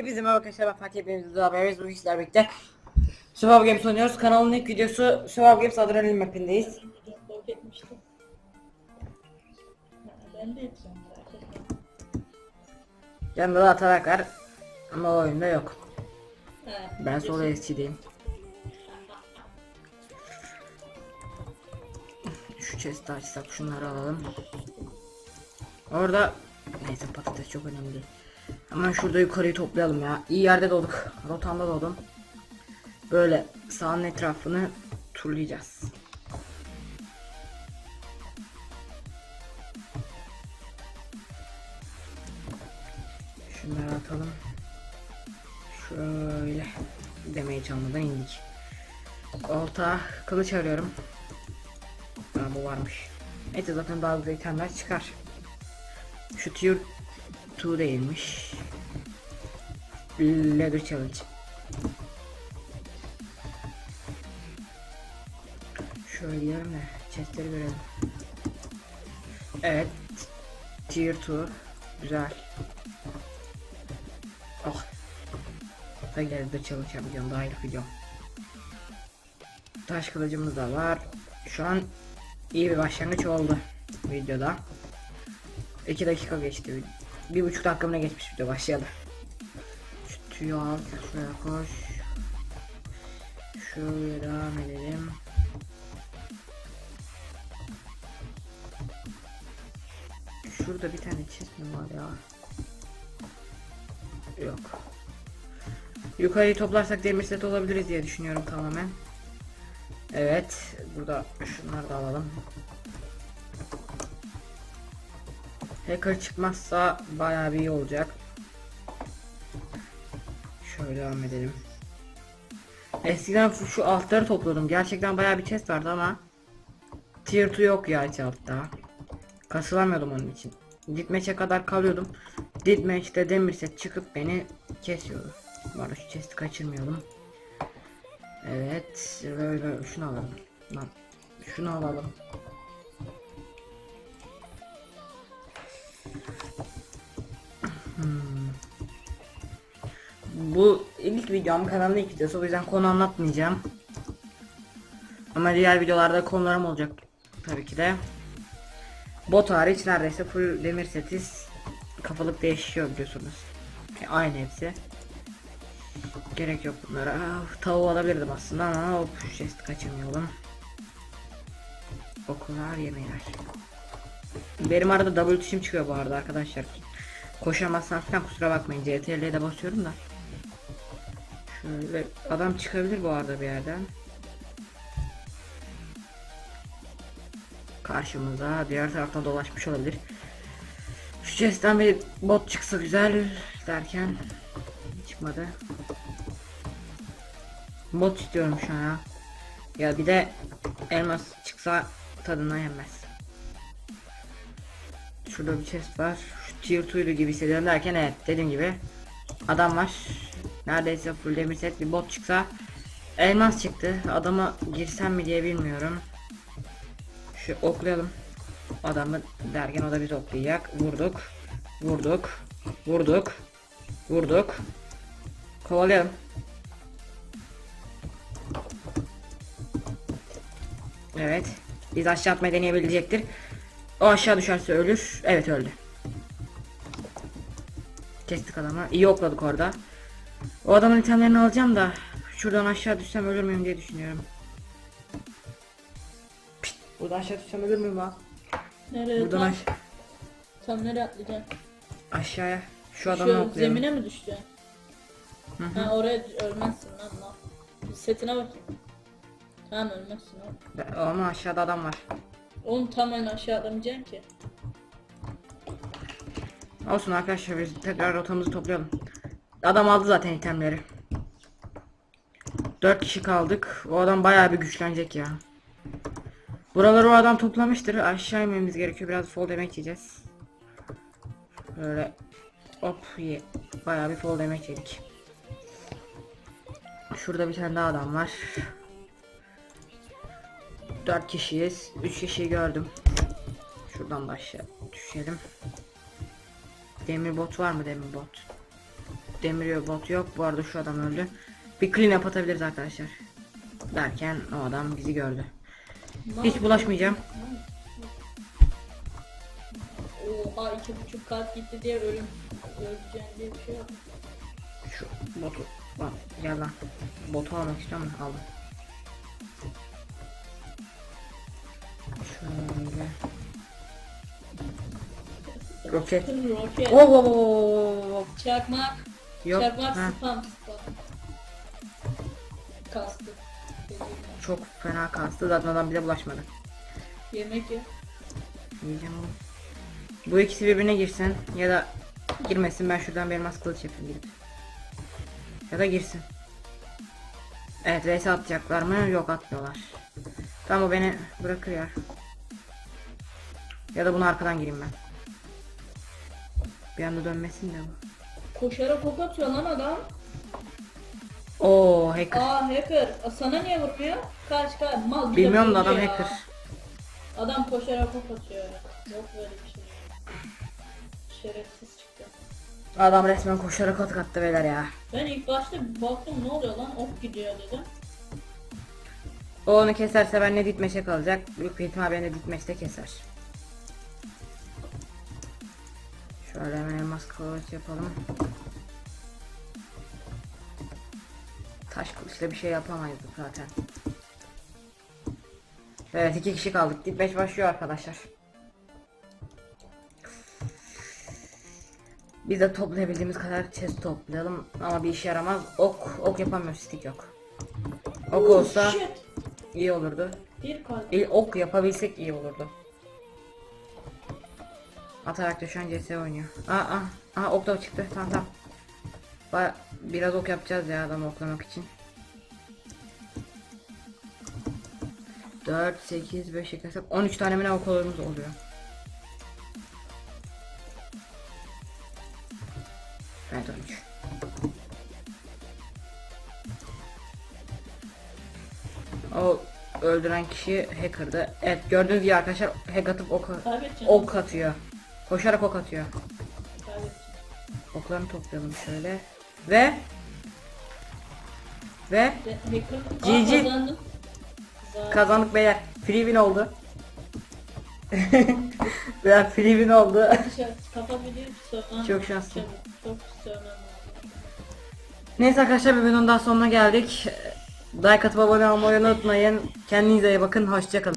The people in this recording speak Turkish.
Hepinize merhaba arkadaşlar ben Fatih. Hepimiz de haberiz bu işler birlikte Survival Games oynuyoruz. Kanalın ilk videosu Survival Games Adrenalin mapindeyiz. Ben de etme. Yanında da Atarak ama oyunda yok. Ben solo geçin. SC'deyim Şu chest'i açsak şunları alalım. Orada Neyse patates çok önemli değil Hemen şurada yukarıyı toplayalım ya İyi yerde doğduk rotamda doğdum Böyle sahanın etrafını turlayacağız Şunları atalım. Şöyle demeye çalmadan indik. Olta kılıç arıyorum. Ha, bu varmış. Neyse zaten daha güzel itemler çıkar. Şu tier 2 değilmiş. Leather challenge. Şöyle gidelim de chestleri görelim. Evet. Tier 2. Güzel. Oh. Da ileride challenge yapacağım daha ilk video. Taş kılıcımız da var. Şu an iyi bir başlangıç oldu videoda. 2 dakika geçti. Bir buçuk dakika mı ne geçmiş video başlayalım. Şu tüyü al. Şuraya koş. Şöyle devam edelim. Şurada bir tane çizim var ya. Yok. Yukarıyı toplarsak demir set olabiliriz diye düşünüyorum tamamen. Evet. Burada şunları da alalım. Hacker çıkmazsa bayağı bir iyi olacak. Şöyle devam edelim. Eskiden şu- şu altları topluyordum. Gerçekten bayağı bir chest vardı ama Tier 2 yok ya hiç altta. Kasılamıyordum onun için. Ditmeç'e kadar kalıyordum. Ditmeç'te demir set çıkıp beni kesiyordu. Bari şu chest'i kaçırmayalım. Evet. Böyle şunu alalım. Lan. Şunu alalım. Hmm. Bu ilk videom kanalın ilk videosu o yüzden konu anlatmayacağım. Ama diğer videolarda konularım olacak tabii ki de. Bot hariç neredeyse full demir setiz. Kafalık değişiyor biliyorsunuz. E, Aynı hepsi. Gerek yok bunlara. Ah, tavuğu alabilirdim aslında ama hop chest'i kaçırmayalım. Okular yemeğler. Benim arada double tuşum çıkıyor bu arada arkadaşlar. Koşamazsam falan kusura bakmayın. CTRL'ye de basıyorum da. Şöyle adam çıkabilir bu arada bir yerden. Karşımıza diğer taraftan dolaşmış olabilir. Şu chest'ten bir bot çıksa güzel derken çıkmadı. Bot istiyorum şu an ya. Ya bir de elmas çıksa tadından yenmez. Şurada bir chest var. Şu tier 2'lu gibi hissediyorum derken evet dediğim gibi adam var. Neredeyse full demir set bir bot çıksa elmas çıktı. Adama girsem mi diye bilmiyorum. Şu oklayalım. Adamı derken o da bizi oklayacak. Vurduk. Vurduk. Vurduk. Vurduk. Kovalayalım. Evet. Biz aşağı atmayı deneyebilecektir. O aşağı düşerse ölür. Evet öldü. Kestik adamı. İyi okladık orada. O adamın itemlerini alacağım da şuradan aşağı düşsem ölür müyüm diye düşünüyorum. Pişt, buradan aşağı düşsem ölür müyüm ha? Nereye Buradan tam, aş tam nereye atlayacaksın? aşağıya. Şu adamı Şu oklayalım. zemine mi düşeceksin? Hı hı. Ha oraya ölmezsin lan lan. Bir setine bakayım. Tamam ölmezsin oğlum. Ama aşağıda adam var. Oğlum tam en aşağı atlamayacaksın ki. Olsun arkadaşlar biz tekrar rotamızı toplayalım. Adam aldı zaten itemleri. 4 kişi kaldık. O adam bayağı bir güçlenecek ya. Buraları o adam toplamıştır. Aşağı inmemiz gerekiyor. Biraz fall damage yiyeceğiz. Böyle hop ye. Bayağı bir fall damage yedik. Şurada bir tane daha adam var. 4 kişiyiz. 3 kişiyi gördüm. Şuradan da aşağı düşelim. Demir bot var mı demir bot? Demiriyor bot yok. Bu arada şu adam öldü. Bir clean up atabiliriz arkadaşlar. Derken o adam bizi gördü. Hiç bulaşmayacağım. Oha iki buçuk kat gitti diye ölüm. Öleceğin diye bir şey yok. Şu botu. Bak gel lan. Botu almak istiyorum da aldım. Şöyle. Roket. Roket. Oh, oh, oh, oh. Çakmak. Yok. Çakmak ha, spam spam. Kastı. Çok fena kastı zaten adam bile bulaşmadı. Yemek ye. Yiyeceğim oğlum. Bu ikisi birbirine girsin ya da girmesin ben şuradan bir elmas kılıç yapayım gidip. Ya da girsin. Evet vs atacaklar mı? Yok atmıyorlar. Tamam o beni bırakır ya. Ya da bunu arkadan gireyim ben. Bir anda dönmesin de bu. Koşarak ok atıyor lan adam. Oo hacker. Aa hacker. Aa, Sana niye vurmuyor? Kaç kaç. Mal bir de Bilmiyorum da vurdu adam ya. hacker. Adam koşarak ok atıyor. Yok böyle bir şey. Şerefsiz çıktı. Adam resmen koşarak at attı beyler ya. Ben ilk başta baktım ne oluyor lan ok gidiyor dedim. O onu keserse ben ne ditmeşe kalacak. Büyük bir ihtimal beni ditmeşte keser. Şöyle hemen elmas kılıç yapalım. Taş kılıçla bir şey yapamayız zaten. Evet iki kişi kaldık. Ditmeş başlıyor arkadaşlar. Biz de toplayabildiğimiz kadar chest toplayalım ama bir işe yaramaz. Ok, ok yapamıyoruz, stick yok. Ok olsa Oh, Shit. iyi olurdu. Bir ok yapabilsek iyi olurdu. Atarak da şu an CS oynuyor. Aa, aa, aa ok da çıktı. Tamam tamam. Baya, biraz ok yapacağız ya adamı oklamak için. 4, 8, 5 eklersek 13 tane mi ok olurumuz oluyor. Evet 13. O öldüren kişi hacker'dı. Evet gördüğünüz gibi arkadaşlar hack atıp ok, ok atıyor. Koşarak ok atıyor. Kaybedeceğim. Oklarını toplayalım şöyle. Ve ve. GG. Güzel. kazandık beyler. Free win oldu. beyler free win oldu. Çok şanslıyım. Çok. Neyse arkadaşlar bir videonun daha sonuna geldik. Like atıp abone olmayı unutmayın. Kendinize iyi bakın. Hoşçakalın.